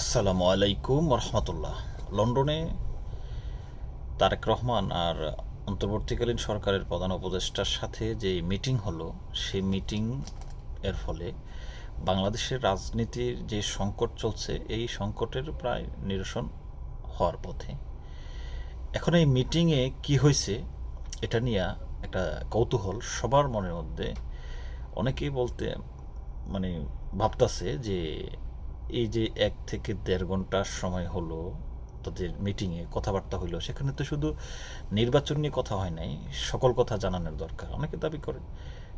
আসসালামু আলাইকুম রহমতুল্লাহ লন্ডনে তারেক রহমান আর অন্তর্বর্তীকালীন সরকারের প্রধান উপদেষ্টার সাথে যে মিটিং হলো সেই মিটিং এর ফলে বাংলাদেশের রাজনীতির যে সংকট চলছে, এই সংকটের প্রায় নিরসন হওয়ার পথে। এখন এই মিটিংয়ে কি হয়েছে, এটা নিয়ে একটা কৌতূহল সবার মনের মধ্যে অনেকেই বলতে মানে ভাবতাছে যে এই যে এক থেকে দেড় ঘণ্টার সময় হলো, তাদের মিটিংয়ে কথাবার্তা হইল, সেখানে তো শুধু নির্বাচন নিয়ে কথা হয় নাই, সকল কথা জানানোর দরকার, অনেকে দাবি করে।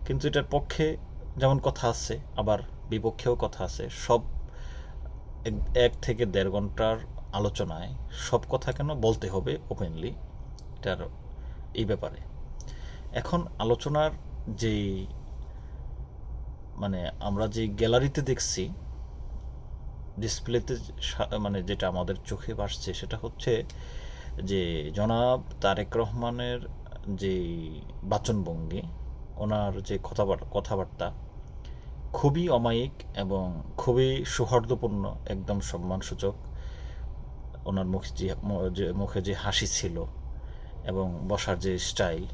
কিন্তু এটার পক্ষে যেমন কথা আছে, আবার বিপক্ষেও কথা আছে, সব এক- থেকে দেড় ঘণ্টার আলোচনায় সব কথা কেন বলতে হবে ওপেনলি এটার এই ব্যাপারে। এখন আলোচনার যেই মানে আমরা যে গ্যালারিতে দেখছি ডিসপ্লেতে মানে যেটা আমাদের চোখে ভাসছে সেটা হচ্ছে যে জনাব তারেক রহমানের যে বাচনভঙ্গি, ওনার যে কথাবার্তা কথাবার্তা খুবই অমায়িক এবং খুবই সৌহার্দ্যপূর্ণ একদম সম্মানসূচক। ওনার মুখে যে মুখে যে হাসি ছিল এবং বসার যে স্টাইল।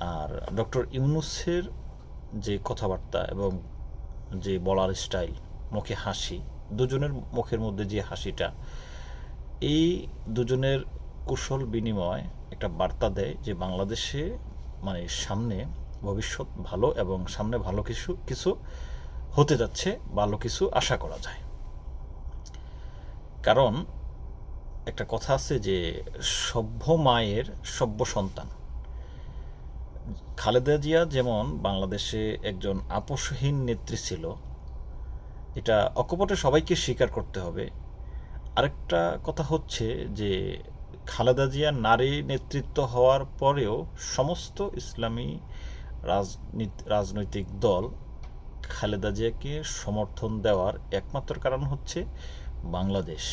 আর ডক্টর ইউনুসের যে কথাবার্তা এবং যে বলার স্টাইল, মুখে হাসি দুজনের মুখের মধ্যে যে হাসিটা, এই দুজনের কুশল বিনিময় একটা বার্তা দেয় যে বাংলাদেশে মানে সামনে ভবিষ্যৎ ভালো এবং সামনে ভালো কিছু কিছু হতে যাচ্ছে, ভালো কিছু আশা করা যায়। কারণ একটা কথা আছে যে সভ্য মায়ের সভ্য সন্তান। খালেদা জিয়া যেমন বাংলাদেশে একজন আপোষহীন নেত্রী ছিল এটা অকপটে সবাইকে স্বীকার করতে হবে। আরেকটা কথা হচ্ছে যে, খালেদা জিয়া নারী নেতৃত্ব হওয়ার পরেও সমস্ত ইসলামী রাজনীতি, রাজনৈতিক দল খালেদা জিয়াকে সমর্থন দেওয়ার একমাত্র কারণ হচ্ছে বাংলাদেশ,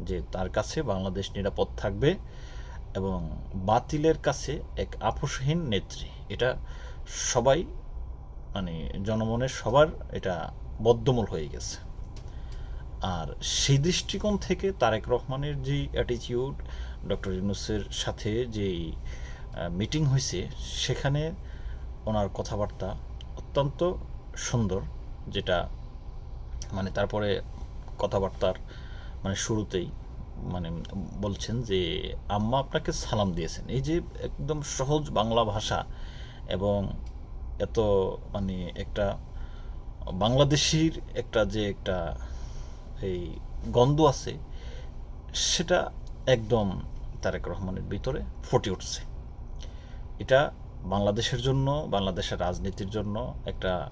যে তার কাছে বাংলাদেশ নিরাপদ থাকবে এবং বাতিলের কাছে এক আপোষহীন নেত্রী। এটা সবাই মানে জনমনের সবার এটা বদ্ধমূল হয়ে গেছে। আর সেই দৃষ্টিকোণ থেকে তারেক রহমানের যে অ্যাটিটিউড ডক্টর ইউনুসের সাথে যেই মিটিং হয়েছে, সেখানে ওনার কথাবার্তা অত্যন্ত সুন্দর, যেটা মানে তারপরে কথাবার্তার মানে শুরুতেই মানে বলছেন যে, আম্মা আপনাকে সালাম দিয়েছেন। এই যে একদম সহজ বাংলা ভাষা এবং এত মানে একটা বাংলাদেশির একটা যে একটা এই গন্ধ আছে, সেটা একদম তারেক রহমানের ভিতরে ফুটে উঠছে। এটা বাংলাদেশের জন্য, বাংলাদেশের রাজনীতির জন্য একটা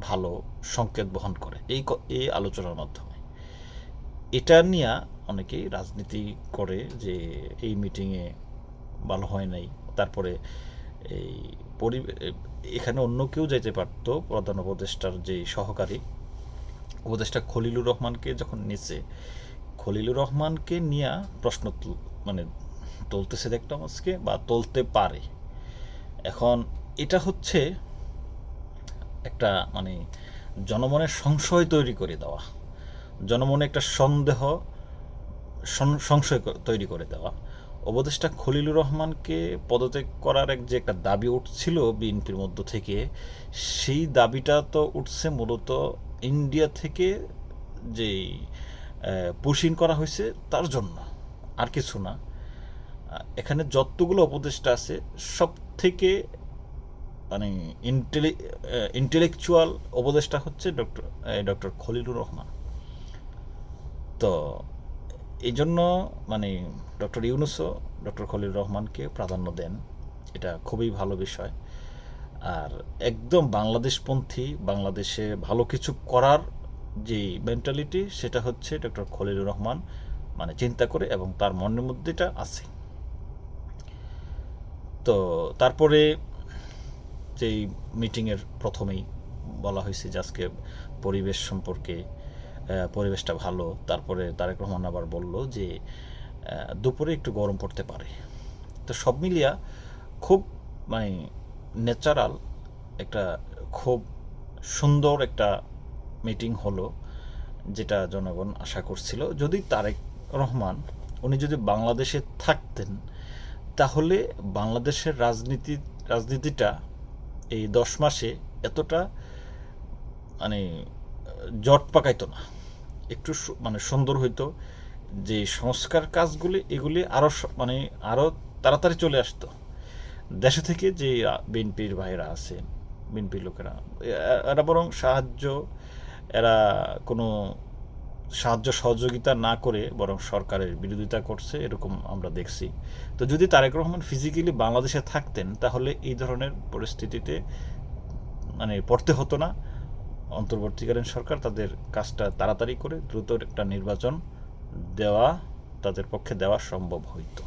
ভালো সংকেত বহন করে এই এই আলোচনার মাধ্যমে। এটা নিয়ে অনেকেই রাজনীতি করে যে এই মিটিংয়ে ভালো হয় নাই, তারপরে এই পরি এখানে অন্য কেউ যেতে পারতো, প্রধান উপদেষ্টার যে সহকারী। উপদেষ্টা খলিলুর রহমানকে যখন নিচে খলিলুর রহমানকে নিয়ে প্রশ্ন মানে তুলতেছে দেখলাম আজকে, বা তুলতে পারে। এখন এটা হচ্ছে একটা মানে জনমনের সংশয় তৈরি করে দেওয়া। জনমনে একটা সন্দেহ সংশয় তৈরি করে দেওয়া। উপদেষ্টা খলিলুর রহমানকে পদত্যাগ করার এক যে একটা দাবি উঠছিল বিএনপির মধ্য থেকে, সেই দাবিটা তো উঠছে মূলত ইন্ডিয়া থেকে যেই পুশিং করা হয়েছে তার জন্য, আর কিছু না। এখানে যতগুলো উপদেষ্টা আছে সব থেকে মানে ইন্টেলি ইন্টেলেকচুয়াল উপদেষ্টা হচ্ছে ডক্টর ডক্টর খলিলুর রহমান। তো এই জন্য মানে ডক্টর ইউনুসও ডক্টর খলিল রহমানকে প্রাধান্য দেন। এটা খুবই ভালো বিষয়। আর একদম বাংলাদেশপন্থী, বাংলাদেশে ভালো কিছু করার যে মেন্টালিটি সেটা হচ্ছে ডক্টর খলিলুর রহমান মানে চিন্তা করে এবং তার মনের মধ্যে এটা আছে। তো তারপরে যেই মিটিংয়ের প্রথমেই বলা হয়েছে যে আজকে পরিবেশ সম্পর্কে পরিবেশটা ভালো। তারপরে তারেক রহমান আবার বলল যে দুপুরে একটু গরম পড়তে পারে। তো সব মিলিয়া খুব মানে ন্যাচারাল একটা, খুব সুন্দর একটা মিটিং হলো, যেটা জনগণ আশা করছিল। যদি তারেক রহমান, উনি যদি বাংলাদেশে থাকতেন, তাহলে বাংলাদেশের রাজনীতি, রাজনীতিটা এই দশ মাসে এতটা মানে জট পাকাইতো না। একটু মানে সুন্দর হইতো, যে সংস্কার কাজগুলি, এগুলি আরও মানে আরও তাড়াতাড়ি চলে আসতো। দেশে থেকে যে বিএনপির ভাইরা আছে, বিএনপির লোকেরা এরা বরং সাহায্য, এরা কোনো সাহায্য সহযোগিতা না করে বরং সরকারের বিরোধিতা করছে, এরকম আমরা দেখছি। তো যদি তারেক রহমান ফিজিক্যালি বাংলাদেশে থাকতেন, তাহলে এই ধরনের পরিস্থিতিতে মানে পড়তে হতো না। অন্তর্বর্তীকালীন সরকার তাদের কাজটা তাড়াতাড়ি করে দ্রুত একটা নির্বাচন দেওয়া, তাদের পক্ষে দেওয়া সম্ভব হইতো।